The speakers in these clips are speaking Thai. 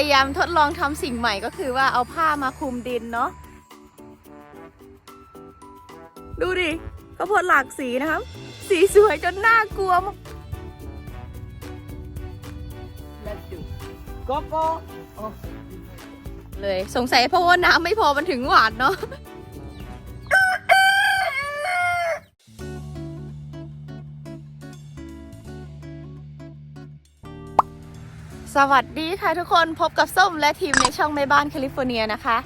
ยายามทดลองทำสิ่งใหม่ก็คือว่าเอาผ้ามาคลุมดินเนาะดูดิข้าวโพดหลากสีนะครับ สีสวยจนน่ากลัวมาก Let's do. Go go. Oh. เลยสงสัยเพราะว่าน้ำไม่พอมันถึงหวานเนาะ สวัสดีค่ะทุกคนพบกับส้มและทีมในช่องแม่บ้านแคลิฟอร์เนียนะคะ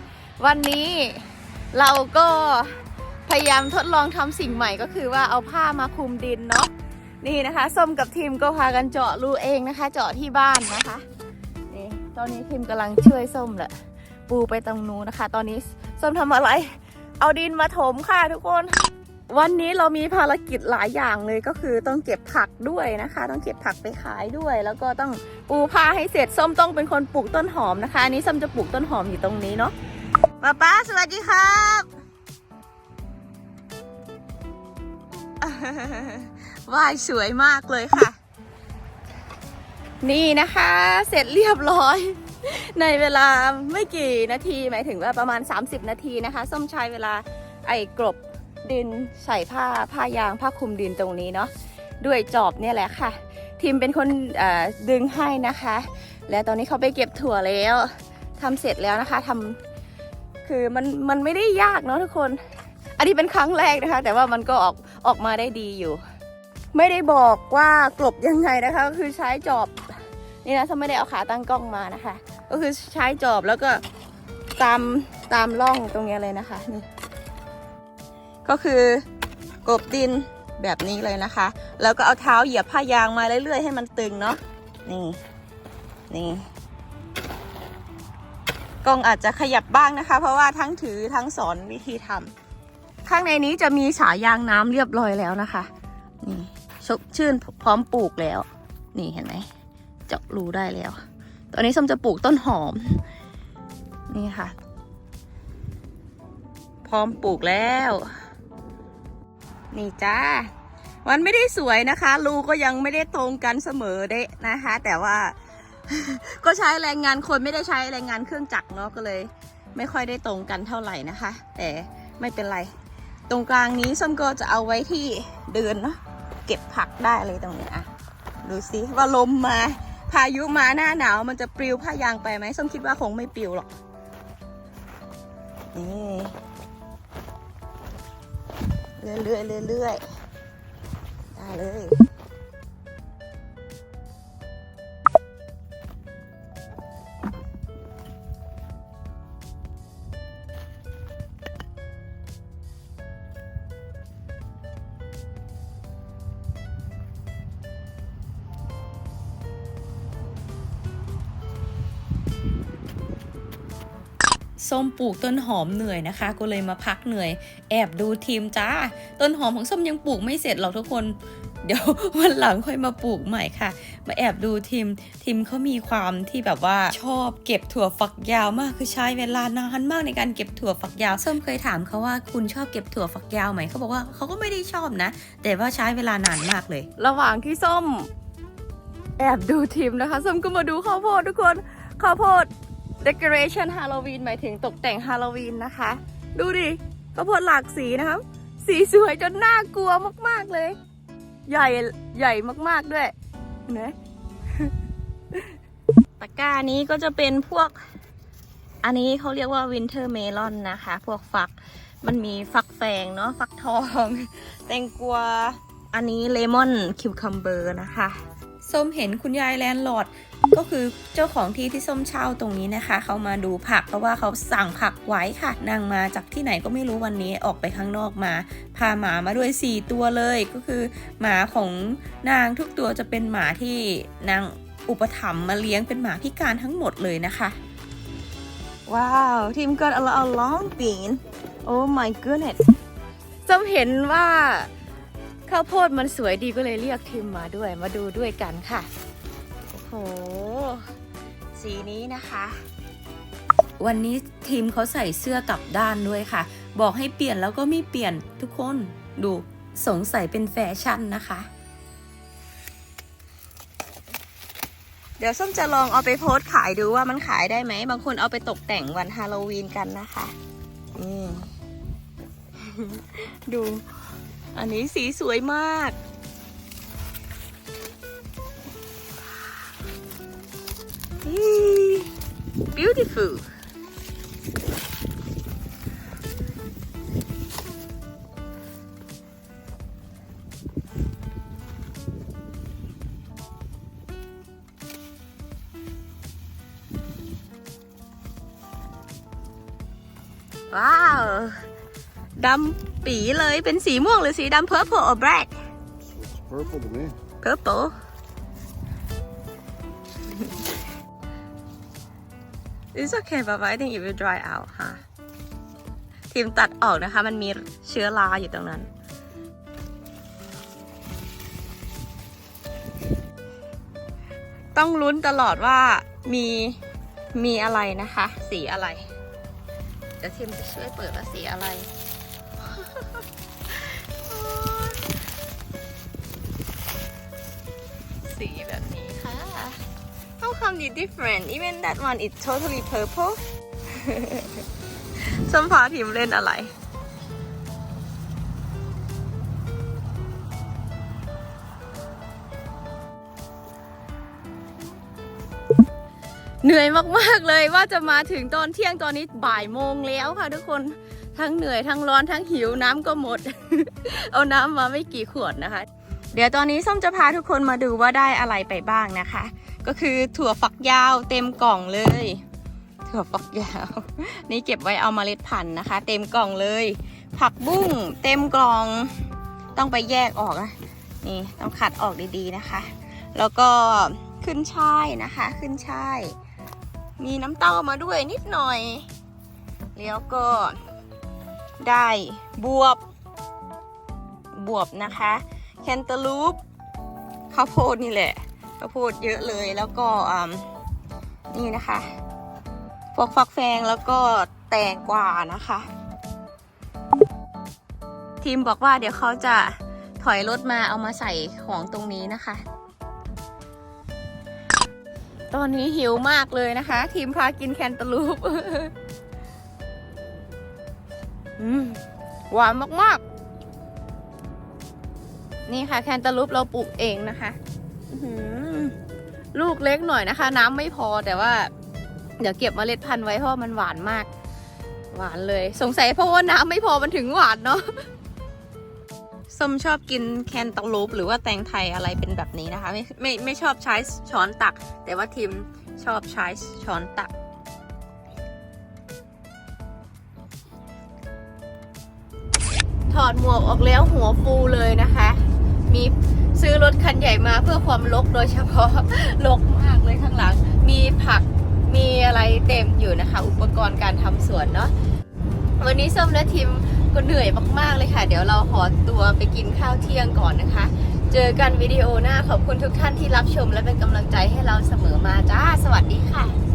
วันนี้เราก็พยายามทดลองทำสิ่งใหม่ก็คือว่าเอาผ้ามาคลุมดินเนาะนี่นะคะส้มกับทีมก็พากันเจาะรูเองนะคะ เจาะที่บ้านนะคะนี่ตอนนี้ทีมกำลังช่วยส้มแหละปูไปตรงนู้นนะคะ ตอนนี้ส้มทำอะไร เอาดินมาถมค่ะทุกคน วันนี้เรามีภารกิจหลายอย่างเลยก็คือต้องเก็บผักด้วยนะคะ ต้องเก็บผักไปขายด้วย แล้วก็ต้องปูผ้าให้เสร็จส้มต้องเป็นคนปลูกต้นหอมนะคะอันนี้ส้มจะปลูกต้นหอมอยู่ตรงนี้เนาะป้าป้าสวัสดีครับว่ายสวยมากเลยค่ะ นี่นะคะ เสร็จเรียบร้อย ในเวลาไม่กี่นาทีหมายถึงว่าประมาณ 30 นาทีนะคะ ส้มใช้เวลาไอ้กรบ ดินใส่ผ้าผ้ายางผ้าคลุมดินตรงนี้เนาะด้วยจอบเนี่ยแหละค่ะ ทีมเป็นคนดึงให้นะคะ แล้วตอนนี้เขาไปเก็บถั่วแล้วทำเสร็จแล้วนะคะทำคือมันมันไม่ได้ยากเนาะทุกคน อันนี้เป็นครั้งแรกนะคะ แต่ว่ามันก็ออกออกมาได้ดีอยู่ ไม่ได้บอกว่ากลบยังไงนะคะก็คือใช้จอบนี่นะถ้าไม่ได้เอาขาตั้งกล้องมานะคะ ก็คือใช้จอบแล้วก็ตามตามร่องตรงเนี้ยเลยนะคะนี่ ก็คือกบดินแบบนี้เลยนะคะ แล้วก็เอาเท้าเหยียบผ้ายางมาเรื่อยๆให้มันตึงเนาะนี่นี่กล้องอาจจะขยับบ้างนะคะ เพราะว่าทั้งถือทั้งสอนวิธีทำข้างในนี้จะมีฉายางน้ำเรียบร้อยแล้วนะคะ นี่ชกชื่นพร้อมปลูกแล้ว นี่เห็นไหมเจาะรูได้แล้ว ตอนนี้ส้มจะปลูกต้นหอม นี่ค่ะ พร้อมปลูกแล้ว นี่จ้ามันไม่ได้สวยนะคะ รูก็ยังไม่ได้ตรงกันเสมอเดะนะคะ แต่ว่า ก็ใช้แรงงานคนไม่ได้ใช้แรงงานเครื่องจักรเนาะก็เลย ไม่ค่อยได้ตรงกันเท่าไหร่นะคะ แต่ไม่เป็นไร ตรงกลางนี้ส้มก็จะเอาไว้ที่เดินเนาะเก็บผักได้เลยตรงนี้อะดูสิว่าลมมาพายุมาหน้าหนาวมันจะปลิวผ้ายางไปไหมส้มคิดว่าคงไม่ปลิวหรอกนี่ เรื่อยๆเรื่อยๆได้เลย ส้มปลูกต้นหอมเหนื่อยนะคะ ก็เลยมาพักเหนื่อย แอบดูทีมจ้า ต้นหอมของส้มยังปลูกไม่เสร็จหรอกทุกคน เดี๋ยววันหลังค่อยมาปลูกใหม่ค่ะ มาแอบดูทีมทีมเขามีความที่แบบว่าชอบเก็บถั่วฝักยาวมากคือใช้เวลานานมากในการเก็บถั่วฝักยาวส้มเคยถามเขาว่าคุณชอบเก็บถั่วฝักยาวไหมเขาบอกว่าเขาก็ไม่ได้ชอบนะ แต่ว่าใช้เวลานานมากเลย ระหว่างที่ส้ม แอบดูทีมนะคะส้มก็มาดูข้าวโพดทุกคนข้าวโพด decoration ฮาโลวีนหมายถึงตกแต่งฮาโลวีนนะคะ ดูดิข้าวโพดหลากสีนะครับ สีสวยจนน่ากลัวมากๆเลย ใหญ่ใหญ่มากๆด้วยเห็นไหมตะกร้านี้ก็จะเป็นพวก อันนี้เขาเรียกว่าวินเทอร์เมลอนนะคะ พวกฟักมันมีฟักแฟงเนาะฟักทอง แตงกวาอันนี้เลมอนคิวคัมเบอร์นะคะส้มเห็นคุณยายแลนด์ลอด ก็คือเจ้าของที่ที่ส้มเช่าตรงนี้นะคะ เขามาดูผักเพราะว่าเขาสั่งผักไว้ค่ะนางมาจากที่ไหนก็ไม่รู้วันนี้ออกไปข้างนอกมา พาหมามาด้วย 4 ตัวเลยก็คือหมาของนางทุกตัวจะเป็นหมาที่นางอุปถัมภ์มาเลี้ยงเป็นหมาพิการทั้งหมดเลยนะคะว้าวทีมก็ a, a long bean oh my goodness ส้มเห็นว่าข้าวโพดมันสวยดีก็เลยเรียกทีมมาด้วยมาดูด้วยกันค่ะ สีนี้นะคะ วันนี้ทีมเขาใส่เสื้อกลับด้านด้วยค่ะ บอกให้เปลี่ยนแล้วก็ไม่เปลี่ยนทุกคนดูสงสัยเป็นแฟชั่นนะคะ เดี๋ยวส้มจะลองเอาไปโพสต์ขายดูว่ามันขายได้ไหม บางคนเอาไปตกแต่งวันฮาโลวีนกันนะคะนี่ดู อันนี้สีสวยมาก beautiful ว้าว ดำปีเลยเป็นสีม่วงหรือสีดำ purple or black It's purple to me. purple It's okay but I think it will dry out ค่ะทีมตัดออกนะคะ มันมีเชื้อราอยู่ตรงนั้น ต้องลุ้นตลอดว่ามีมีอะไรนะคะ สีอะไรเดี๋ยวทีมจะช่วยเปิดว่าสีอะไรสีแบบนี้ค่ะ How come it different even that one is totally purple ส้มพาทีมเล่นอะไร เหนื่อยมาก ๆ เลยว่าจะมาถึงตอนเที่ยงตอนนี้บ่ายโมงแล้วค่ะทุกคนทั้งเหนื่อยทั้งร้อนทั้งหิวน้ำก็หมด เอาน้ำมาไม่กี่ขวดนะคะ เดี๋ยวตอนนี้ส้มจะพาทุกคนมาดูว่าได้อะไรไปบ้างนะคะ ก็คือถั่วฝักยาวเต็มกล่องเลย ถั่วฝักยาว นี่เก็บไว้เอามาเมล็ดพันธุ์นะคะ เต็มกล่องเลย ผักบุ้งเต็มกล่อง ต้องไปแยกออกนะนี่ต้องขัดออกดีๆนะคะ แล้วก็ขึ้นช่ายนะคะ ขึ้นช่าย มีน้ำเต้ามาด้วยนิดหน่อย แล้วก็ได้บวบบวบนะคะ แคนตาลูปข้าวโพดนี่แหละ ข้าวโพดเยอะเลยแล้วก็นี่นะคะพวกฟักแฟงแล้วก็แตงกวานะคะ ทีมบอกว่าเดี๋ยวเขาจะถอยรถมาเอามาใส่ของตรงนี้นะคะ ตอนนี้หิวมากเลยนะคะ ทีมพากินแคนตาลูปหวานมากๆ นี่ค่ะแคนตาลูปเราปลูกเองนะคะ ลูกเล็กหน่อยนะคะ น้ำไม่พอแต่ว่า เดี๋ยวเก็บเมล็ดพันธุ์ไว้เพราะมันหวานมาก หวานเลย สงสัยเพราะว่าน้ำไม่พอมันถึงหวานเนาะส้มชอบกินแคนตาลูปหรือว่าแตงไทยอะไรเป็นแบบนี้นะคะ ไม่ไม่ไม่ชอบใช้ช้อนตัก แต่ว่าทีมชอบใช้ช้อนตัก ถอดหมวกออกแล้วหัวฟูเลยนะคะ มีซื้อรถคันใหญ่มาเพื่อความลกโดยเฉพาะลกมากเลยข้างหลัง มีผักมีอะไรเต็มอยู่นะคะ อุปกรณ์การทำสวนเนาะวันนี้ส้มและทีมก็เหนื่อยมากๆเลยค่ะ เดี๋ยวเราขอตัวไปกินข้าวเที่ยงก่อนนะคะ เจอกันวิดีโอหน้าขอบคุณทุกท่านที่รับชมและเป็นกำลังใจให้เราเสมอมาจ้า สวัสดีค่ะ